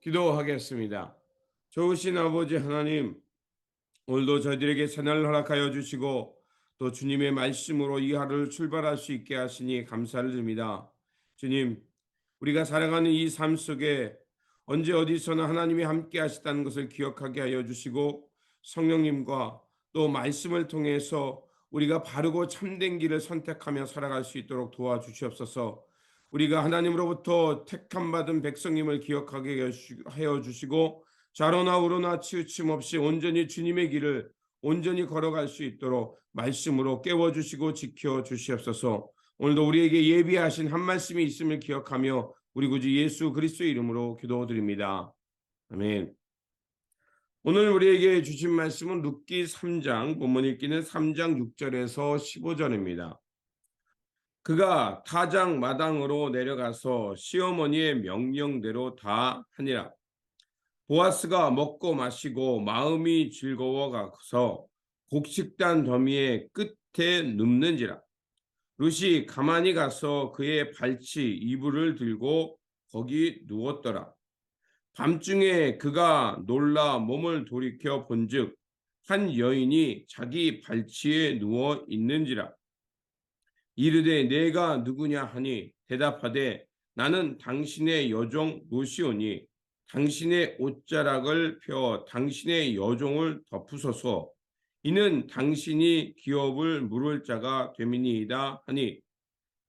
기도하겠습니다. 좋으신 아버지 하나님, 오늘도 저희들에게 새날 허락하여 주시고 또 주님의 말씀으로 이 하루를 출발할 수 있게 하시니 감사를 드립니다. 주님, 우리가 살아가는 이 삶 속에 언제 어디서나 하나님이 함께 하시다는 것을 기억하게 하여 주시고 성령님과 또 말씀을 통해서 우리가 바르고 참된 길을 선택하며 살아갈 수 있도록 도와주시옵소서. 우리가 하나님으로부터 택함 받은 백성님을 기억하게 하여 주시고 좌로나 우로나 치우침 없이 온전히 주님의 길을 온전히 걸어갈 수 있도록 말씀으로 깨워 주시고 지켜 주시옵소서. 오늘도 우리에게 예비하신 한 말씀이 있음을 기억하며 우리 구주 예수 그리스도 이름으로 기도드립니다. 아멘. 오늘 우리에게 주신 말씀은 룻기 3장 본문 읽기는 3장 6절에서 15절입니다. 그가 타장 마당으로 내려가서 시어머니의 명령대로 다 하니라. 보아스가 먹고 마시고 마음이 즐거워가서 곡식단 더미의 끝에 눕는지라. 룻이 가만히 가서 그의 발치 이불을 들고 거기 누웠더라. 밤중에 그가 놀라 몸을 돌이켜 본즉 한 여인이 자기 발치에 누워 있는지라. 이르되 내가 누구냐 하니 대답하되 나는 당신의 여종 노시오니 당신의 옷자락을 펴 당신의 여종을 덮으소서. 이는 당신이 기업을 물을 자가 되미니이다 하니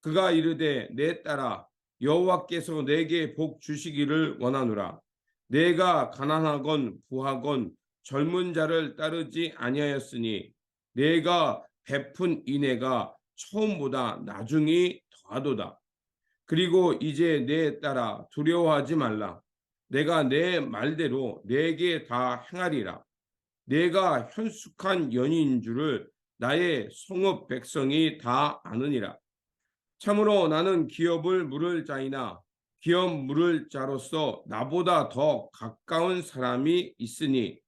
그가 이르되 내 딸아 여호와께서 내게 복 주시기를 원하노라. 내가 가난하건 부하건 젊은 자를 따르지 아니하였으니 내가 베푼 인애가 처음보다 나중이 더하도다. 그리고 이제 내 딸아 두려워하지 말라. 내가 내 말대로 내게 다 행하리라. 내가 현숙한 연인인 줄을 나의 성읍 백성이 다 아느니라. 참으로 나는 기업을 물을 자이나 기업 물을 자로서 나보다 더 가까운 사람이 있으니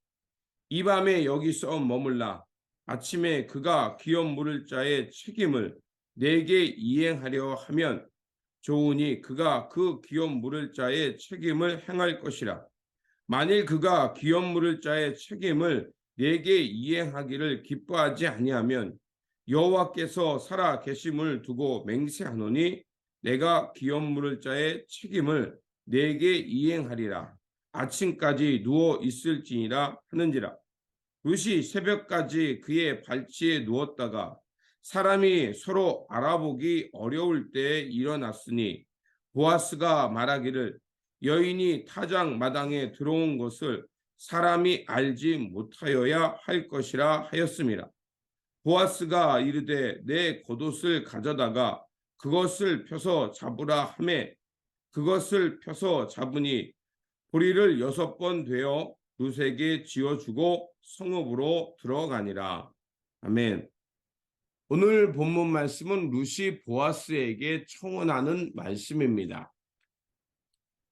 이 밤에 여기서 머물라 아침에 그가 기업 물을 자의 책임을 내게 이행하려 하면 좋으니 그가 그 기업 물을 자의 책임을 행할 것이라. 만일 그가 기업 물을 자의 책임을 내게 이행하기를 기뻐하지 아니하면 여호와께서 살아 계심을 두고 맹세하노니 내가 기업 물을 자의 책임을 내게 이행하리라. 아침까지 누워 있을지니라 하는지라. 룻이 새벽까지 그의 발치에 누웠다가 사람이 서로 알아보기 어려울 때에 일어났으니 보아스가 말하기를 여인이 타장 마당에 들어온 것을 사람이 알지 못하여야 할 것이라 하였습니다. 보아스가 이르되 내 겉옷을 가져다가 그것을 펴서 잡으라 하매 그것을 펴서 잡으니 보리를 여섯 번 되어 룻에게 지어주고 성읍으로 들어가니라. 아멘. 오늘 본문 말씀은 룻이 보아스에게 청원하는 말씀입니다.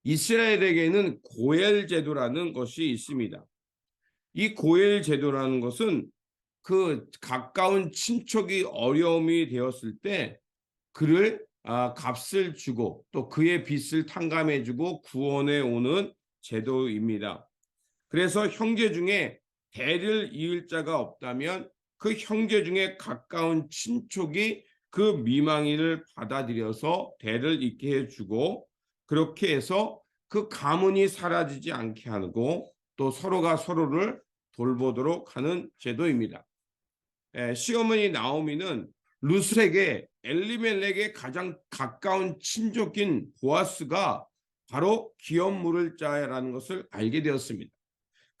이스라엘에게는 고엘 제도라는 것이 있습니다. 이 고엘 제도라는 것은 그 가까운 친척이 어려움이 되었을 때 그를 아, 값을 주고 또 그의 빚을 탕감해주고 구원해 오는 제도입니다. 그래서 형제 중에 대를 이을 자가 없다면 그 형제 중에 가까운 친족이 그 미망이를 받아들여서 대를 잇게 해주고 그렇게 해서 그 가문이 사라지지 않게 하고 또 서로가 서로를 돌보도록 하는 제도입니다. 에, 시어머니 나오미는 루스에게 엘리멜렉의 가장 가까운 친족인 보아스가 바로 기업 물을 자라는 것을 알게 되었습니다.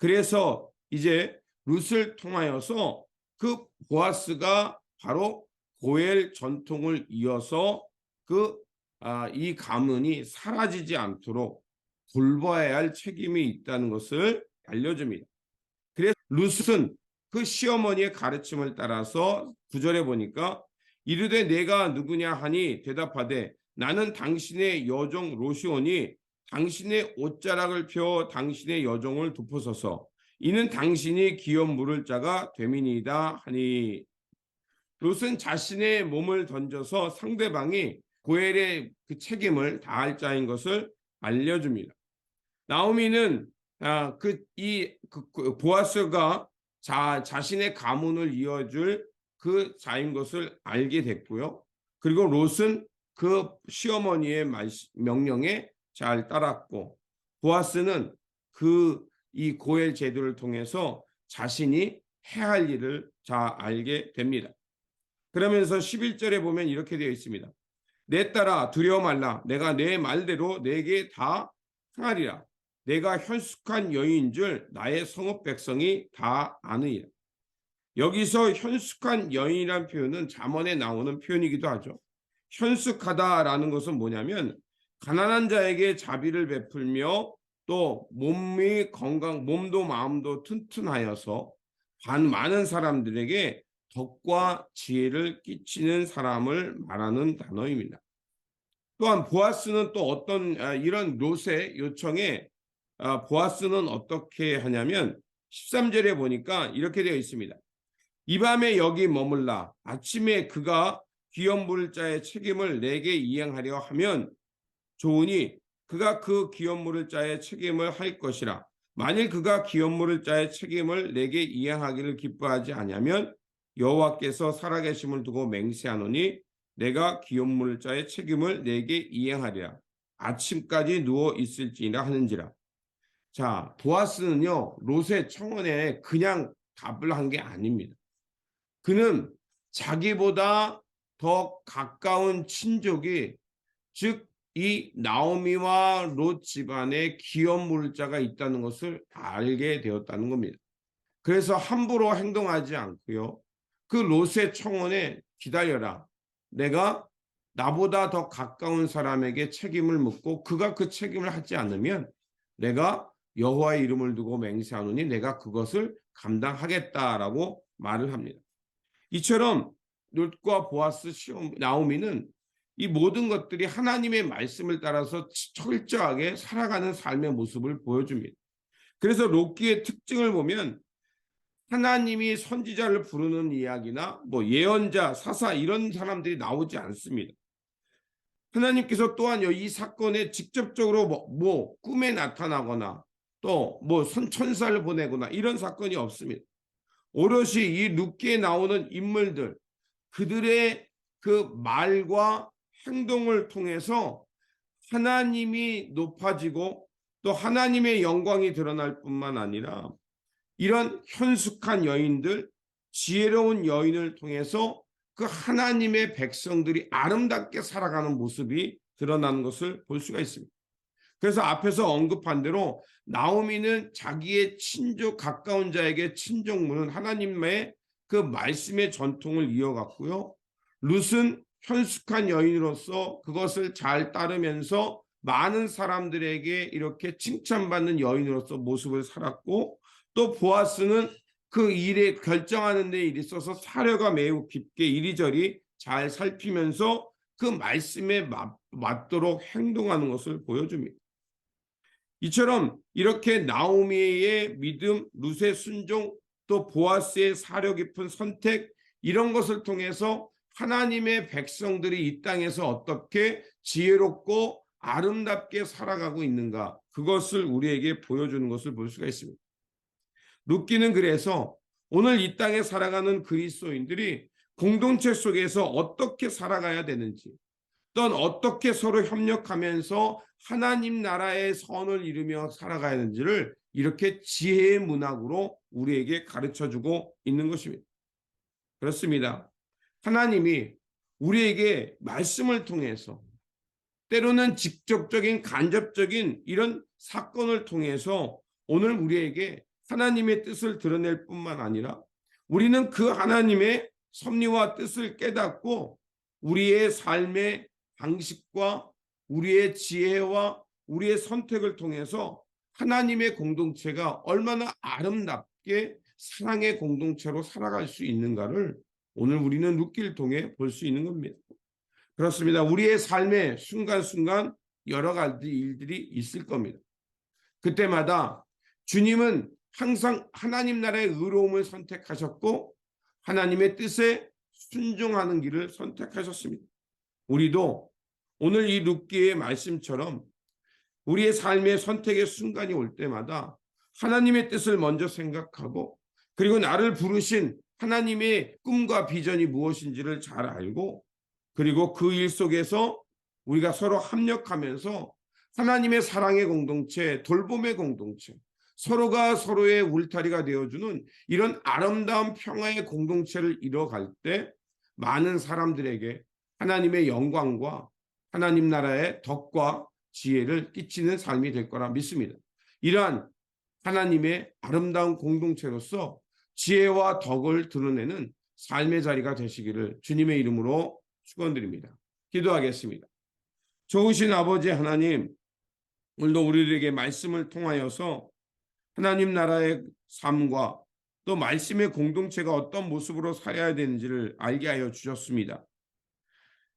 그래서 이제 룻을 통하여서 그 보아스가 바로 고엘 전통을 이어서 그이 아, 가문이 사라지지 않도록 돌봐야 할 책임이 있다는 것을 알려줍니다. 그래서 룻은 그 시어머니의 가르침을 따라서 구절에 보니까 이르되 내가 누구냐 하니 대답하되 나는 당신의 여종 로시온이 당신의 옷자락을 펴 당신의 여종을 덮어서서 이는 당신이 기업 물을 자가 되민이다 하니 롯은 자신의 몸을 던져서 상대방이 고엘의 그 책임을 다할 자인 것을 알려줍니다. 나오미는 아, 그이 그, 그 보아스가 자 자신의 가문을 이어줄 그 자인 것을 알게 됐고요. 그리고 롯은 그 시어머니의 말, 명령에 잘 따랐고 보아스는 그 이 고엘 제도를 통해서 자신이 해야 할 일을 잘 알게 됩니다. 그러면서 11절에 보면 이렇게 되어 있습니다. 내 딸아 두려워 말라 내가 내 말대로 내게 다 행하리라 내가 현숙한 여인인 줄 나의 성읍 백성이 다 아느니라. 여기서 현숙한 여인이란 표현은 잠언에 나오는 표현이기도 하죠. 현숙하다라는 것은 뭐냐면 가난한 자에게 자비를 베풀며 또 몸이 건강, 몸도 마음도 튼튼하여서 반 많은 사람들에게 덕과 지혜를 끼치는 사람을 말하는 단어입니다. 또한 보아스는 또 어떤 아, 이런 롯의 요청에 아, 보아스는 어떻게 하냐면 13절에 보니까 이렇게 되어 있습니다. 이 밤에 여기 머물라 아침에 그가 귀염 물을 자의 책임을 내게 이행하려 하면 좋으니 그가 그 귀염 물을 자의 책임을 할 것이라. 만일 그가 귀염 물을 자의 책임을 내게 이행하기를 기뻐하지 아니하면 여호와께서 살아계심을 두고 맹세하노니 내가 귀염 물을 자의 책임을 내게 이행하리라. 아침까지 누워 있을지라 하는지라. 자 보아스는요 롯의 청원에 그냥 답을 한 게 아닙니다. 그는 자기보다 더 가까운 친족이 즉 이 나오미와 롯 집안에 기업 물자가 있다는 것을 알게 되었다는 겁니다. 그래서 함부로 행동하지 않고요. 그 롯의 청원에 기다려라. 내가 나보다 더 가까운 사람에게 책임을 묻고 그가 그 책임을 하지 않으면 내가 여호와의 이름을 두고 맹세하노니 내가 그것을 감당하겠다라고 말을 합니다. 이처럼 롯과 보아스 시험 나오미는 이 모든 것들이 하나님의 말씀을 따라서 철저하게 살아가는 삶의 모습을 보여줍니다. 그래서 롯기의 특징을 보면 하나님이 선지자를 부르는 이야기나 뭐 예언자, 사사 이런 사람들이 나오지 않습니다. 하나님께서 또한 이 사건에 직접적으로 뭐, 뭐 꿈에 나타나거나 또 뭐 천사를 보내거나 이런 사건이 없습니다. 오롯이 이 룻기에 나오는 인물들 그들의 그 말과 행동을 통해서 하나님이 높아지고 또 하나님의 영광이 드러날 뿐만 아니라 이런 현숙한 여인들 지혜로운 여인을 통해서 그 하나님의 백성들이 아름답게 살아가는 모습이 드러나는 것을 볼 수가 있습니다. 그래서 앞에서 언급한 대로 나오미는 자기의 친족 가까운 자에게 친족문은 하나님의 그 말씀의 전통을 이어갔고요. 룻은 현숙한 여인으로서 그것을 잘 따르면서 많은 사람들에게 이렇게 칭찬받는 여인으로서 모습을 살았고 또 보아스는 그 일에 결정하는 데 있어서 사려가 매우 깊게 이리저리 잘 살피면서 그 말씀에 맞도록 행동하는 것을 보여줍니다. 이처럼 이렇게 나오미의 믿음, 루세 순종, 또 보아스의 사려 깊은 선택 이런 것을 통해서 하나님의 백성들이 이 땅에서 어떻게 지혜롭고 아름답게 살아가고 있는가 그것을 우리에게 보여주는 것을 볼 수가 있습니다. 룻기는 그래서 오늘 이 땅에 살아가는 그리스도인들이 공동체 속에서 어떻게 살아가야 되는지 또는 어떻게 서로 협력하면서 하나님 나라의 선을 이루며 살아가야 하는지를 이렇게 지혜의 문학으로 우리에게 가르쳐 주고 있는 것입니다. 그렇습니다. 하나님이 우리에게 말씀을 통해서 때로는 직접적인 간접적인 이런 사건을 통해서 오늘 우리에게 하나님의 뜻을 드러낼 뿐만 아니라 우리는 그 하나님의 섭리와 뜻을 깨닫고 우리의 삶의 방식과 우리의 지혜와 우리의 선택을 통해서 하나님의 공동체가 얼마나 아름답게 사랑의 공동체로 살아갈 수 있는가를 오늘 우리는 룻기를 통해 볼 수 있는 겁니다. 그렇습니다. 우리의 삶의 순간순간 여러 가지 일들이 있을 겁니다. 그때마다 주님은 항상 하나님 나라의 의로움을 선택하셨고 하나님의 뜻에 순종하는 길을 선택하셨습니다. 우리도 오늘 이 룻기의 말씀처럼 우리의 삶의 선택의 순간이 올 때마다 하나님의 뜻을 먼저 생각하고 그리고 나를 부르신 하나님의 꿈과 비전이 무엇인지를 잘 알고 그리고 그 일 속에서 우리가 서로 합력하면서 하나님의 사랑의 공동체, 돌봄의 공동체, 서로가 서로의 울타리가 되어주는 이런 아름다운 평화의 공동체를 이뤄갈 때 많은 사람들에게 하나님의 영광과 하나님 나라의 덕과 지혜를 끼치는 삶이 될 거라 믿습니다. 이러한 하나님의 아름다운 공동체로서 지혜와 덕을 드러내는 삶의 자리가 되시기를 주님의 이름으로 축원드립니다. 기도하겠습니다. 좋으신 아버지 하나님, 오늘도 우리들에게 말씀을 통하여서 하나님 나라의 삶과 또 말씀의 공동체가 어떤 모습으로 살아야 되는지를 알게 하여 주셨습니다.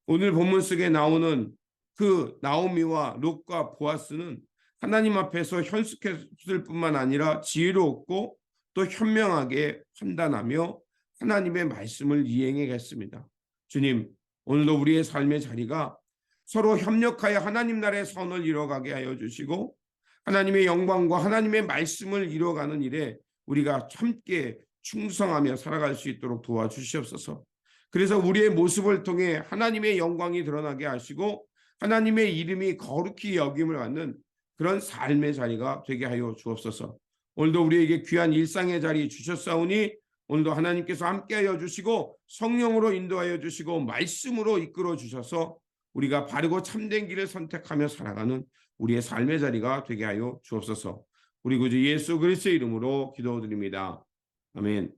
오늘 본문 속에 나오는 그 나오미와 롯과 보아스는 하나님 앞에서 현숙했을 뿐만 아니라 지혜롭고 또 현명하게 판단하며 하나님의 말씀을 이행했습니다. 주님, 오늘도 우리의 삶의 자리가 서로 협력하여 하나님 나라의 선을 이뤄가게 하여 주시고 하나님의 영광과 하나님의 말씀을 이뤄가는 일에 우리가 함께 충성하며 살아갈 수 있도록 도와주시옵소서. 그래서 우리의 모습을 통해 하나님의 영광이 드러나게 하시고 하나님의 이름이 거룩히 여김을 받는 그런 삶의 자리가 되게 하여 주옵소서. 오늘도 우리에게 귀한 일상의 자리 주셨사오니 오늘도 하나님께서 함께하여 주시고 성령으로 인도하여 주시고 말씀으로 이끌어 주셔서 우리가 바르고 참된 길을 선택하며 살아가는 우리의 삶의 자리가 되게 하여 주옵소서. 우리 구주 예수 그리스도의 이름으로 기도드립니다. 아멘.